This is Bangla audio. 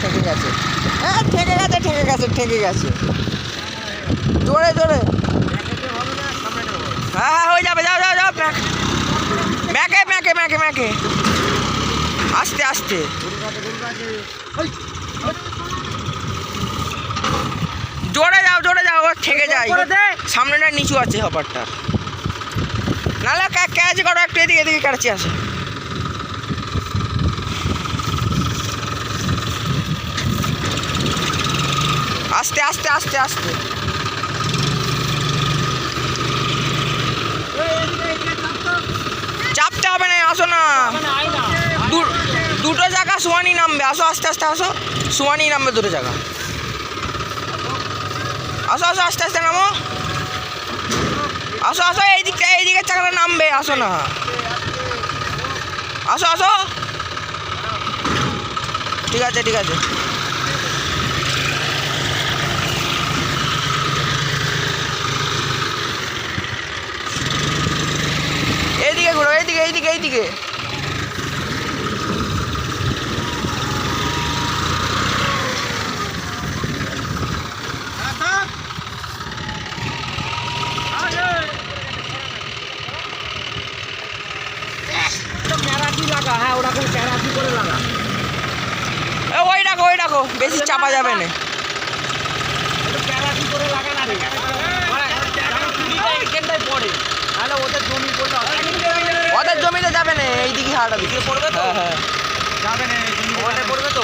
ঠেকে গেছে হ্যাঁ ঠেকে গেছে ঠেকে গেছে ঠেকে গেছে জোরে জোরে হ্যাঁ হ্যাঁ হয়ে যাবে, যাও যাও যাও ম্যাকে ম্যাকে ম্যাকে ম্যাকে আস্তে আস্তে জোরে যাও জোরে যাও ঠেকে যাই সামনেটা নিচু আছে হপারটা নাহলে ক্যাচ করো একটু এদিকে এদিকে কাটছি আসে আস্তে আস্তে আস্তে আস্তে চাপতে হবে না আসো না দু- দুটো জায়গা সোয়ানি নামবে। আসো, আস্তে আস্তে, আসো। সোয়ানি নামবে দুটো জায়গা। আসো আসো, আস্তে আস্তে নামো। আসো আসো, এই দিকটা, এই দিকের চাকাটা নামবে। আসো না। আসো আসো। ঠিক আছে ঠিক আছে। এইদিকে ঘুরো, এইদিকে এইদিকে এইদিকে। হ্যাঁ ওরকম প্যারাকি করে লাগা ওই রাখো ওই রাখো বেশি চাপা যাবে না। প্যারাকি করে লাগা না এখানটায় পড়ে। তাহলে ওদের জমি করলে ওদের জমিতে যাবে না এইদিকে হাওড়া দিকে। পড়বে তো? হ্যাঁ হ্যাঁ। যাবে না পড়বে তো?